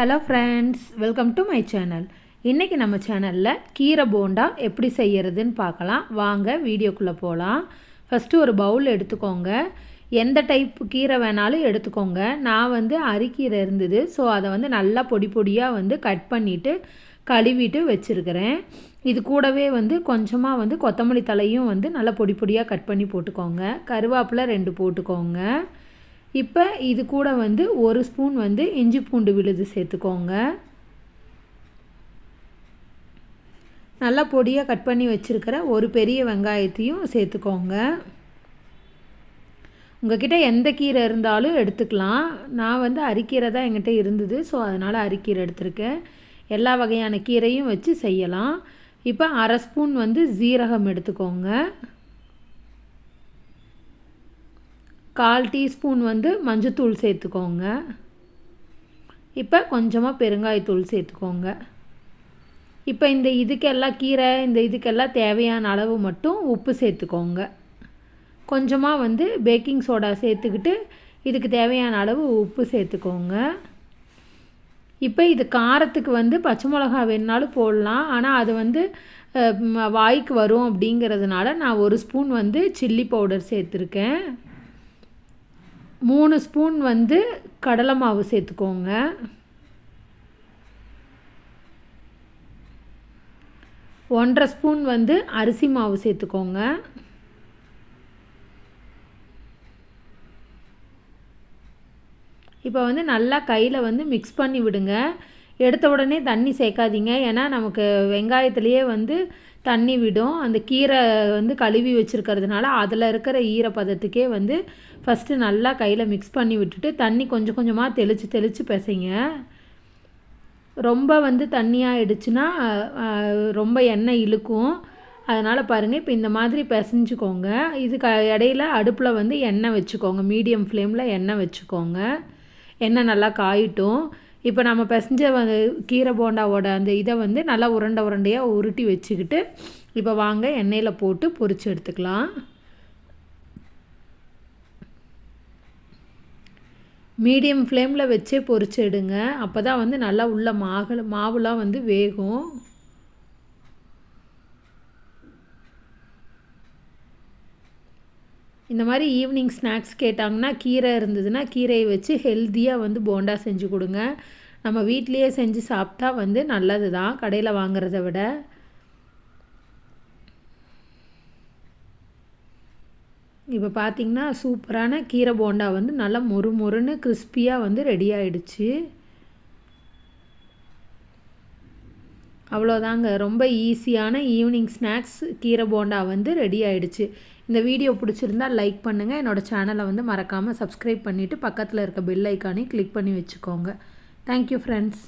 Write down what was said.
Hello friends welcome to my channel இன்றைக்கி நம்ம சேனலில் கீரை போண்டா எப்படி செய்கிறதுன்னு பார்க்கலாம். வாங்க வீடியோக்குள்ளே போகலாம் ஃபஸ்ட்டு ஒரு பவுல் எடுத்துக்கோங்க. எந்த டைப் கீரை வேணாலும் எடுத்துக்கோங்க. நான் வந்து அரிக்கீரை இருந்தது ஸோ அதை வந்து நல்லா பொடி பொடியாக வந்து கட் பண்ணிவிட்டு கழுவிட்டு வச்சுருக்கிறேன். இது கூடவே வந்து கொஞ்சமாக வந்து கொத்தமல்லி தலையும் வந்து நல்லா பொடி பொடியாக கட் பண்ணி போட்டுக்கோங்க. கருவேப்பிலை ரெண்டு போட்டுக்கோங்க. இப்போ இது கூட வந்து ஒரு ஸ்பூன் வந்து இஞ்சி பூண்டு விழுது சேர்த்துக்கோங்க. நல்லா பொடியாக கட் பண்ணி வச்சுருக்கிற ஒரு பெரிய வெங்காயத்தையும் சேர்த்துக்கோங்க. உங்ககிட்ட எந்த கீரை இருந்தாலும் எடுத்துக்கலாம். நான் வந்து அரிக்கீரை தான் எங்கிட்ட இருந்தது. ஸோ அதனால் அரிக்கீரை எடுத்திருக்கேன். எல்லா வகையான கீரையும் வச்சு செய்யலாம். இப்போ அரை ஸ்பூன் வந்து ஜீரகம் எடுத்துக்கோங்க. கால் டீஸ்பூன் வந்து மஞ்சத்தூள் சேர்த்துக்கோங்க. இப்போ கொஞ்சமாக பெருங்காயத்தூள் சேர்த்துக்கோங்க. இப்போ இந்த இதுக்கெல்லாம் கீரை இந்த இதுக்கெல்லாம் தேவையான அளவு மட்டும் உப்பு சேர்த்துக்கோங்க. கொஞ்சமாக வந்து பேக்கிங் சோடா சேர்த்துக்கிட்டு இதுக்கு தேவையான அளவு உப்பு சேர்த்துக்கோங்க. இப்போ இது காரத்துக்கு வந்து பச்சை மிளகா வேணுனாலும் போடலாம். ஆனால் அது வந்து வாய்க்கு வரும் அப்படிங்கிறதுனால நான் ஒரு ஸ்பூன் வந்து சில்லி பவுடர் சேர்த்துருக்கேன். மூணு ஸ்பூன் வந்து கடலை மாவு சேர்த்துக்கோங்க. ஒன்றரை ஸ்பூன் வந்து அரிசி மாவு சேர்த்துக்கோங்க. இப்போ வந்து நல்லா கையில் வந்து மிக்ஸ் பண்ணி விடுங்க. எடுத்த உடனே தண்ணி சேர்க்காதீங்க. ஏன்னா நமக்கு வெங்காயத்துலேயே வந்து தண்ணி விடும். அந்த கீரை வந்து கழுவி வச்சுருக்கிறதுனால அதில் இருக்கிற ஈரப்பதத்துக்கே வந்து ஃபஸ்ட்டு நல்லா கையில் மிக்ஸ் பண்ணி விட்டுட்டு தண்ணி கொஞ்சம் கொஞ்சமாக தெளித்து தெளித்து பிசைங்க. ரொம்ப வந்து தண்ணியாகிடுச்சுன்னா ரொம்ப எண்ணெய் இழுக்கும். அதனால் பாருங்கள் இப்போ இந்த மாதிரி பிசைஞ்சுக்கோங்க. இதுக்கு இடையில அடுப்பில் வந்து எண்ணெய் வச்சுக்கோங்க. மீடியம் ஃப்ளேமில் எண்ணெய் வச்சுக்கோங்க. எண்ணெய் நல்லா காயிட்டும். இப்போ நம்ம பிசைஞ்ச கீரை போண்டாவோட அந்த இதை வந்து நல்லா உருண்டை உருண்டையாக உருட்டி வச்சுக்கிட்டு இப்போ வாங்க எண்ணெயில் போட்டு பொரித்து எடுத்துக்கலாம். மீடியம் ஃப்ளேமில் வச்சே பொரிச்சு எடுங்க. அப்போ தான் வந்து நல்லா உள்ள மாகு மாவுலாம் வந்து வேகும். இந்த மாதிரி ஈவினிங் ஸ்நாக்ஸ் கேட்டாங்கன்னா கீரை இருந்ததுன்னா கீரையை வச்சு ஹெல்த்தியாக வந்து போண்டா செஞ்சு கொடுங்க. நம்ம வீட்லேயே செஞ்சு சாப்பிட்டா வந்து நல்லது தான் கடையில் வாங்குறத விட. இப்போ பார்த்திங்கன்னா சூப்பரான கீரை போண்டா வந்து நல்லா மொறு மொறுன்னு கிறிஸ்பியாக வந்து ரெடி ஆகிடுச்சு அவ்வளோதாங்க ரொம்ப ஈஸியான ஈவினிங் ஸ்நாக்ஸ் கீரை போண்டா வந்து ரெடி ஆகிடுச்சு இந்த வீடியோ பிடிச்சிருந்தால் லைக் பண்ணுங்கள் என்னோடய சேனலை வந்து மறக்காமல் சப்ஸ்கிரைப் பண்ணிவிட்டு பக்கத்தில் இருக்க பெல் ஐக்கானையும் கிளிக் பண்ணி வச்சுக்கோங்க. Thank you friends